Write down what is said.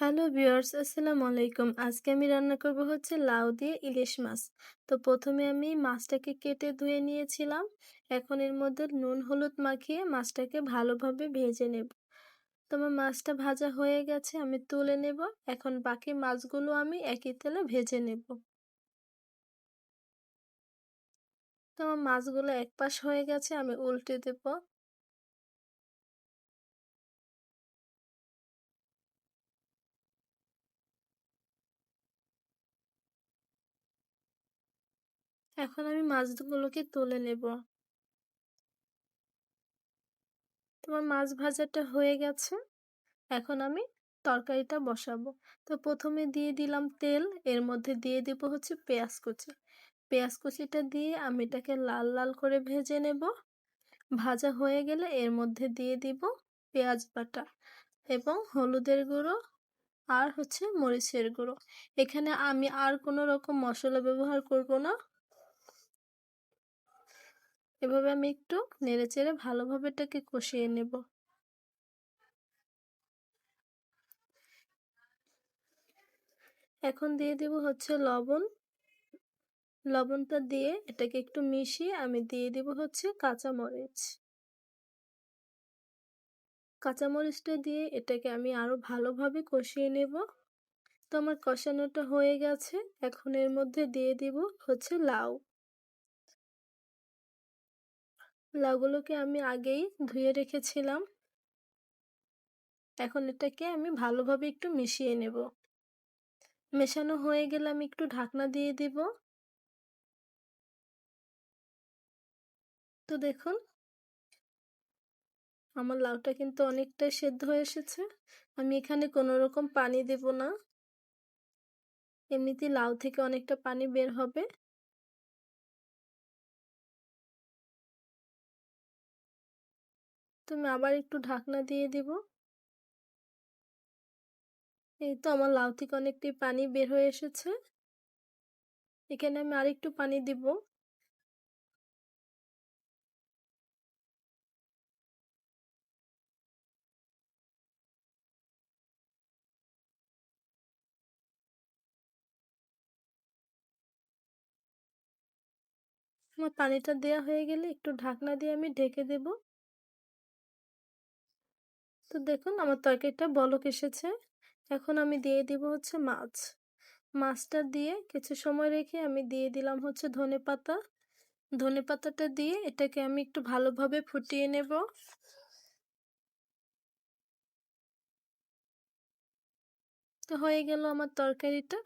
Hello viewers, আসসালামু আলাইকুম। আজকে আমি রান্না করব হচ্ছে লাউ দিয়ে ইলিশ মাছ। তো প্রথমে আমি মাছটাকে কেটে ধুয়ে নিয়েছিলাম। এখন এর মধ্যে নুন, হলুদ মাখিয়ে মাছটাকে ভালোভাবে ভেজে নেব। তো আমার মাছটা ভাজা হয়ে গেছে, আমি তুলে নেব। এখন বাকি মাছগুলো আমি একই তেলে ভেজে নেব। তো আমার মাছগুলো এক পাশ হয়ে গেছে, আমি উল্টে দেবো। এখন আমি মাছগুলোকে তুলে নেব। তোমার মাছ ভাজাটা হয়ে গেছে। এখন আমি তরকারিটা বসাবো। তো প্রথমে দিয়ে দিলাম তেল, এর মধ্যে দিয়ে দিব হচ্ছে পেঁয়াজ কুচি। পেঁয়াজ কুচিটা দিয়ে আমি এটাকে লাল লাল করে ভেজে নেব। ভাজা হয়ে গেলে এর মধ্যে দিয়ে দিব পেঁয়াজ বাটা এবং হলুদের গুঁড়ো আর হচ্ছে মরিচের গুঁড়ো। এখানে আমি আর কোনো রকম মশলা ব্যবহার করব না। এভাবে আমি একটু নেড়ে চেড়ে ভালোভাবে এটাকে কষিয়ে নেব। এখন দিয়ে দেব হচ্ছে লবণ। লবণটা দিয়ে এটাকে একটু মিশিয়ে আমি দিয়ে দেব হচ্ছে কাঁচামরিচ। কাঁচামরিচটা দিয়ে এটাকে আমি আরও ভালোভাবে কষিয়ে নেব। তো আমার কষানোটা হয়ে গেছে। এখন এর মধ্যে দিয়ে দিব হচ্ছে লাউ। লাউগুলোকে আমি আগেই ধুয়ে রেখেছিলাম। এখন এটাকে আমি ভালোভাবে একটু মিশিয়ে নেব। মেশানো হয়ে গেলে আমি একটু ঢাকনা দিয়ে দিব। তো দেখুন, আমার লাউটা কিন্তু অনেকটাই সেদ্ধ হয়ে এসেছে। আমি এখানে কোনো রকম পানি দেব না। এমনিতে লাউ থেকে অনেকটা পানি বের হবে। তো আমি আবার একটু ঢাকনা দিয়ে দিব। এই তো আমার লাউ থেকে অনেকটাই পানি বের হয়ে এসেছে। এখানে আমি আরেকটু পানি দিব। আমার পানিটা দেওয়া হয়ে গেলে একটু ঢাকনা দিয়ে আমি ঢেকে দেব। তো দেখুন, আমার তরকারিটা বলক এসেছে। এখন আমি দিয়ে দিব হচ্ছে মাছ। মাছটা দিয়ে কিছু সময় রেখে আমি দিয়ে দিলাম হচ্ছে ধনে পাতা। ধনে পাতাটা দিয়ে এটাকে আমি একটু ভালোভাবে ফুটিয়ে নেব। তো হয়ে গেল আমার তরকারিটা।